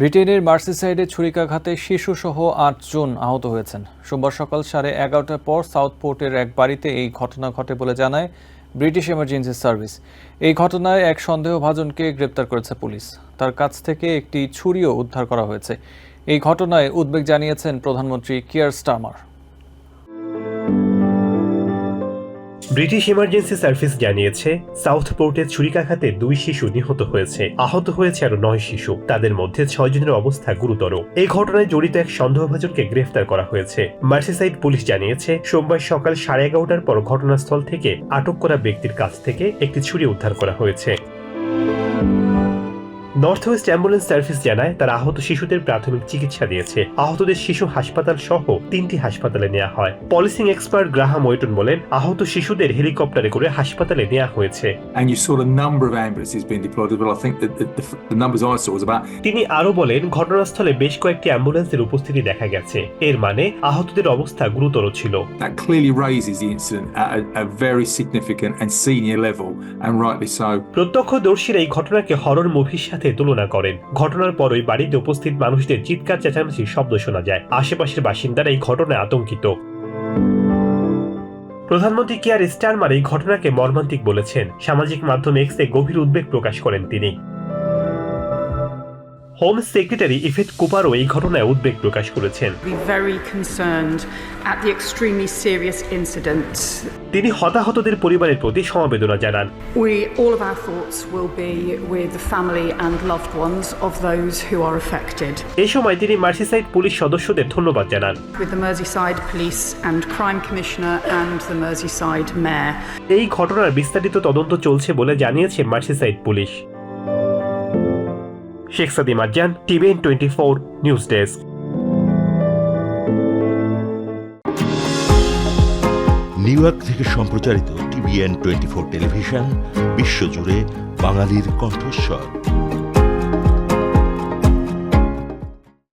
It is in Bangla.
ব্রিটেনের মার্সিসাইডে ছুরিকাঘাতে শিশুসহ আটজন আহত হয়েছেন। সোমবার সকাল সাড়ে এগারোটার পর সাউথপোর্টের এক বাড়িতে এই ঘটনা ঘটে বলে জানায় ব্রিটিশ এমার্জেন্সি সার্ভিস। এই ঘটনায় এক সন্দেহভাজনকে গ্রেপ্তার করেছে পুলিশ। তার কাছ থেকে একটি ছুরিও উদ্ধার করা হয়েছে। এই ঘটনায় উদ্বেগ জানিয়েছেন প্রধানমন্ত্রী Keir Starmer. British emergency service জানিয়েছে সাউথ পোর্টে ছুরিকাঘাতে দুই শিশু নিহত হয়েছে। আহত হয়েছে আরও নয় শিশু। তাদের মধ্যে ছয় জনের অবস্থা গুরুতর। এই ঘটনায় জড়িত এক সন্দেহভাজনকে গ্রেফতার করা হয়েছে। মার্সিসাইড পুলিশ জানিয়েছে, সোমবার সকাল সাড়ে এগারোটার পর ঘটনাস্থল থেকে আটক করা ব্যক্তির কাছ থেকে একটি ছুরি উদ্ধার করা হয়েছে। নর্থ ওয়েস্ট অ্যাম্বুলেন্স সার্ভিস জানায় তারা আহত শিশুদের প্রাথমিক চিকিৎসা দিয়েছে। আহতদের শিশু হাসপাতাল সহ তিনটি হাসপাতালে নেওয়া হয়। পলিসিং এক্সপার্ট গ্রাহাম ওয়েটন বলেন আহত শিশুদের হেলিকপ্টারে করে হাসপাতালে নেওয়া হয়েছে। তিনি আরও বলেন ঘটনাস্থলে বেশ কয়েকটি অ্যাম্বুলেন্সের উপস্থিতি দেখা গেছে। এর মানে আহতদের অবস্থা গুরুতর ছিল. প্রত্যক্ষদর্শীরা এই ঘটনাকে হরর মুভির সাথে তুলনা করেন। ঘটনার পরই বাড়িতে উপস্থিত মানুষদের চিৎকার, চেঁচামেচির শব্দ শোনা যায়। আশেপাশের বাসিন্দারা এই ঘটনায় আতঙ্কিত। প্রধানমন্ত্রী কেয়ার স্টারমার এই ঘটনাকে মর্মান্তিক বলেছেন। সামাজিক মাধ্যমে এক্সে গভীর উদ্বেগ প্রকাশ করেন তিনি। হোম সেক্রেটারি ইফেট কুপারও এই ঘটনায় উদ্বেগ প্রকাশ করেছেন. তিনি হতাহতদের পরিবারের প্রতি সমবেদনা জানান We, all of our thoughts will be with the family and loved ones of those who are affected. এই সময় তিনি মার্সিসাইড পুলিশ সদস্যদের ধন্যবাদ জানান With the Merseyside Police and Crime Commissioner and the Merseyside Mayor. এই ঘটনার বিস্তারিত তদন্ত চলছে বলে জানিয়েছে Merseyside police Sheikh Sadim Azan TVN twenty four news desk. New York থেকে সম্প্রচারিত টিভিএন টোয়েন্টি ফোর টেলিভিশন, বিশ্বজুড়ে বাঙালির কণ্ঠস্বর।